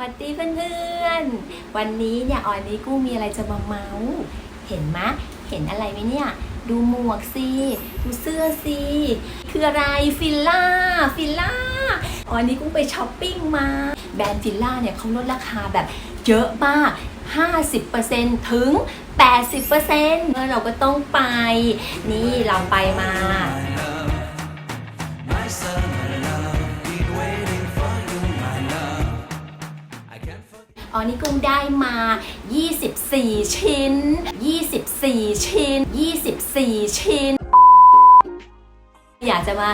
วัสดีเพื่อนๆ วันนี้เนี่ยออนนี้กู้มีอะไรจะมาเมาส์เห็นไหมะ เห็นอะไรไหมเนี่ย ดูหมวกสิดูเสื้อสิคืออะไรฟิลล่าฟิลล่าออนนี้กุ้ไปช้อปปิ้งมาแบรนด์ฟิลล่าเนี่ยเขาลดราคาแบบเยอะมาก 50%ถึง 80%เมื่อเราก็ต้องไป นี่เราไปมา My ออนี่กุ้งได้มา 24 ชิ้น 24 ชิ้น 24 ชิ้น อยากจะมา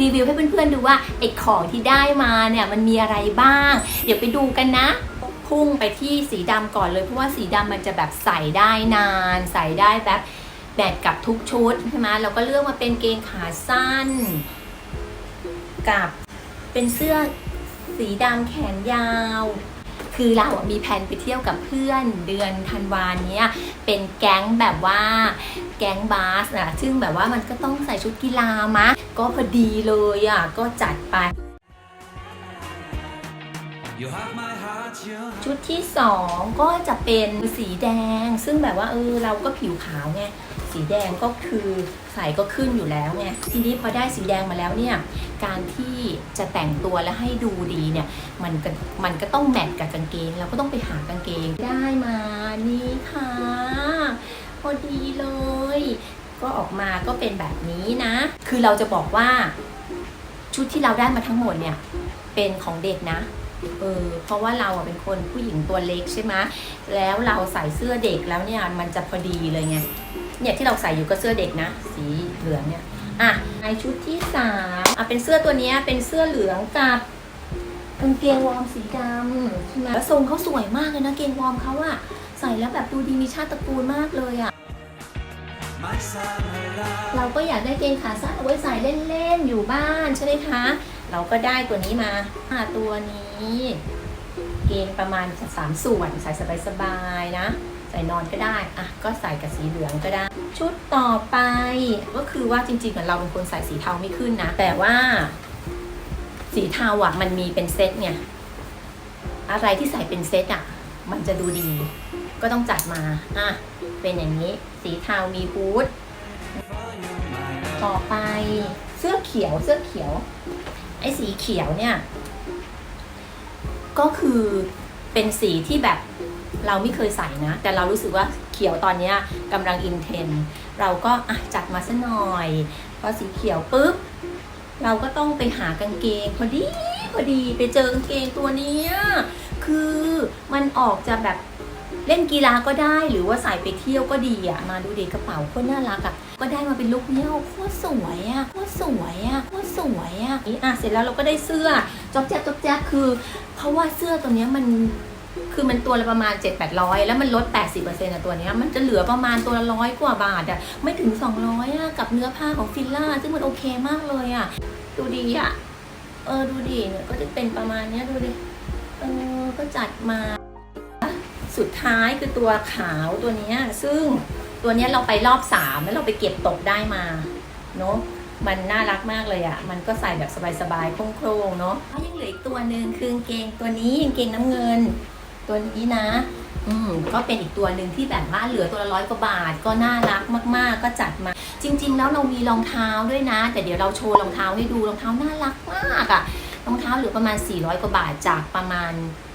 รีวิวให้เพื่อนๆดูว่าไอ้ของที่ได้มาเนี่ยมันมีอะไรบ้าง เดี๋ยวไปดูกันนะพุ่งไปที่สีดำก่อนเลยเพราะว่าสีดำมันจะแบบใส่ได้นาน ใส่ได้แบบแบตกับทุกชุดใช่ไหมเราก็เลือกมาเป็นเกงขาสั้น กับเป็นเสื้อสีดำแขนยาว คือเราอะมีแผนไปเที่ยวกับเพื่อนเดือนธันวาเนี้ยเป็นแก๊งแบบว่าแก๊งบาสอะซึ่งแบบว่ามันก็ต้องใส่ชุดกีฬามะ ก็พอดีเลยอะก็จัดไป You have my heart, you have ชุดที่สองก็จะเป็นสีแดง ซึ่งแบบว่าเออเราก็ผิวขาวไง สีแดงก็คือใส่ก็ขึ้นอยู่แล้วไงทีนี้พอได้สีแดงมาแล้วเนี่ยการที่จะแต่งตัวและให้ดูดีเนี่ยมันก็มันก็ต้องแมทกับกางเกงเราก็ต้องไปหากางเกงได้มานี่ค่ะพอดีเลย ก็ออกมาก็เป็นแบบนี้นะ คือเราจะบอกว่า ชุดที่เราได้มาทั้งหมดเนี่ยเป็นของเด็กนะเออเพราะว่าเราเป็นคนผู้หญิงตัวเล็กใช่ไหมแล้วเราใส่เสื้อเด็กแล้วเนี่ยมันจะพอดีเลยไง เนี่ยที่เราใส่อยู่ก็เสื้อเด็กนะ สีเหลืองเนี่ย อะในชุดที่สามอะเป็นเสื้อตัวนี้เป็นเสื้อเหลืองกับกางเกงวอร์มสีดำใช่ไหมแล้วทรงเขาสวยมากเลยนะเกงวอร์มเขาอะใส่แล้วแบบดูดีมีชาติตระกูลมากเลยอะเราก็อยากได้เกงขาสั้นเอาไว้ใส่เล่นๆอยู่บ้านใช่ไหมคะ เราก็ได้ตัวนี้มาอ่าตัวนี้ เกงประมาณสามส่วนใส่สบายๆนะ ใส่นอนก็ได้อะก็ใส่กับสีเหลืองก็ได้ ชุดต่อไปก็คือว่าจริงๆอะเราเป็นคนใส่สีเทาไม่ขึ้นนะ แต่ว่าสีเทาอะมันมีเป็นเซตเนี่ยอะไรที่ใส่เป็นเซตอะมันจะดูดี ก็ต้องจัดมาอะเป็นอย่างนี้ สีเทามีฮูดต่อไปเสื้อเขียวเสื้อเขียว ไอ้สีเขียวเนี่ย ก็คือเป็นสีที่แบบ เราไม่เคยใส่นะ แต่เรารู้สึกว่าเขียวตอนนี้กำลังอินเทน เราก็จัดมาซะหน่อย พอสีเขียวปุ๊บ เราก็ต้องไปหากางเกง พอดีพอดีไปเจอกางเกงตัวนี้คือมันออกจะแบบเล่นกีฬาก็ได้หรือว่าใส่ไปเที่ยวก็ดีอะมาดูเด็กกระเป๋าโคตรน่ารักอะก็ได้มาเป็นลุคเนี้ยโคตรสวยอะโคตรสวยอะโคตรสวยอะนี่อะเสร็จแล้วเราก็ได้เสื้อจ๊อบแจ๊บจ๊อบแจ๊บคือ เพราะว่าเสื้อตัวเนี้ยมัน คือมันตัวละประมาณ 7 8 0 0 แล้วมันลด 80%อะตัวเนี้ยมันจะเหลือประมาณตัวละร้อยกว่าบาทอะไม่ถึง 200อะกับเนื้อผ้าของฟิลล่า ซึ่งมันโอเคมากเลยอะดูดีอะเออดูดีเนี่ยก็จะเป็นประมาณเนี้ยดูดิเออก็จัดมา สุดท้ายคือตัวขาวตัวเนี้ยซึ่งตัวเนี้ยเราไปรอบสามแล้วเราไปเก็บตกได้มาเนาะมันน่ารักมากเลยอะ่ะ มันก็ใส่แบบสบายๆโครงๆเนาะยังเหลืออีกตัวหนึ่งคือกางเกงตัวนี้กางเกงน้ำเงิน ตัวนี้นะ อืมก็เป็นอีกตัวหนึ่งที่แบบว่าเหลือตัวละร้อยกว่าบาท ก็น่ารักมาก ๆ ก็จัดมา จริง ๆ แล้วเรามีรองเท้าด้วยนะ แต่เดี๋ยวเราโชว์รองเท้าให้ดูรองเท้าน่ารักมากอะ่ะรองเท้าเหลือประมาณ 400 กว่าบาทจากประมาณ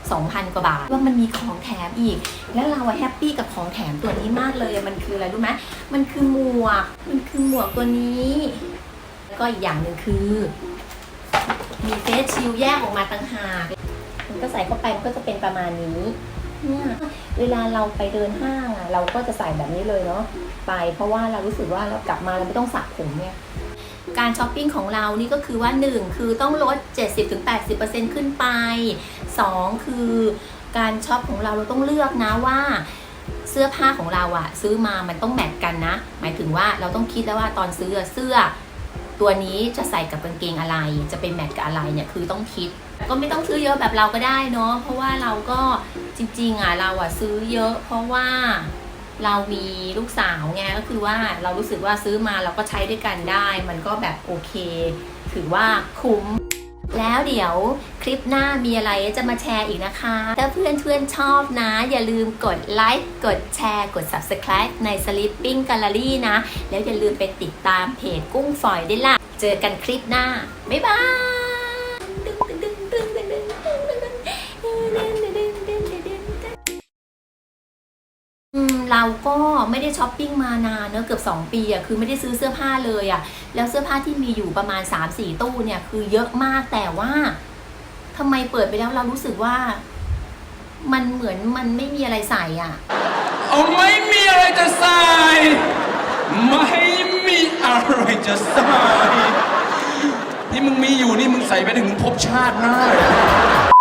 2,000 กว่าบาท ว่ามันมีของแถมอีก แล้วเราอะแฮปปี้กับของแถมตัวนี้มากเลยมันคืออะไรรู้ไหมมันคือหมวก มันคือหมวกตัวนี้ แล้วก็อีกอย่างหนึ่งคือ มีเฟสชิลแยกออกมาต่างหาก ก็ใส่เข้าไปมันก็จะเป็นประมาณนี้เนี่ยเวลาเราไปเดินห้างอะเราก็จะใส่แบบนี้เลยเนาะไป เพราะว่าเรารู้สึกว่าเรากลับมาเราไม่ต้องสระผมเนี่ยการช้อปปิ้งของเรานี่ก็คือว่า 1 คือต้องลด 70-80%ขึ้นไป 2 คือการช็อปของเราเราต้องเลือกนะว่าเสื้อผ้าของเราอะซื้อมามันต้องแมทกันนะ หมายถึงว่าเราต้องคิดแล้วว่าตอนซื้อเสื้อ ตัวนี้จะใส่กับกางเกงอะไร จะเป็นแมทกับอะไรเนี่ยคือต้องคิด ก็ไม่ต้องซื้อเยอะแบบเราก็ได้เนาะเพราะว่าเราก็จริงๆอะเราอะซื้อเยอะ เพราะว่าเรามีลูกสาวไงก็คือว่าเรารู้สึกว่าซื้อมาเราก็ใช้ด้วยกันได้ มันก็แบบโอเค ถือว่าคุ้ม แล้วเดี๋ยวคลิปหน้ามีอะไรจะมาแชร์อีกนะคะ ถ้าเพื่อนเพื่อนๆชอบนะ อย่าลืมกดไลค์กดแชร์ กด Subscribe ใน Sleeping Gallery นะ แล้วอย่าลืมไปติดตามเพจกุ้งฝอยด้วยล่ะ เจอกันคลิปหน้า บ๊ายบาย ก็ไม่ได้ช้อปปิ้งมานานเนอะเกือบ 2 ปีอะคือไม่ได้ซื้อเสื้อผ้าเลยอะแล้วเสื้อผ้าที่มีอยู่ประมาณ 3-4 ตู้เนี่ยคือเยอะมากแต่ว่าทำไมเปิดไปแล้วเรารู้สึกว่า มันเหมือนมันไม่มีอะไรใส่อะเอาไม่มีอะไรจะใส่ไม่มีอะไรจะใส่ที่มึงมีอยู่นี่มึงใส่ไปถึงภพชาติหน้าเลย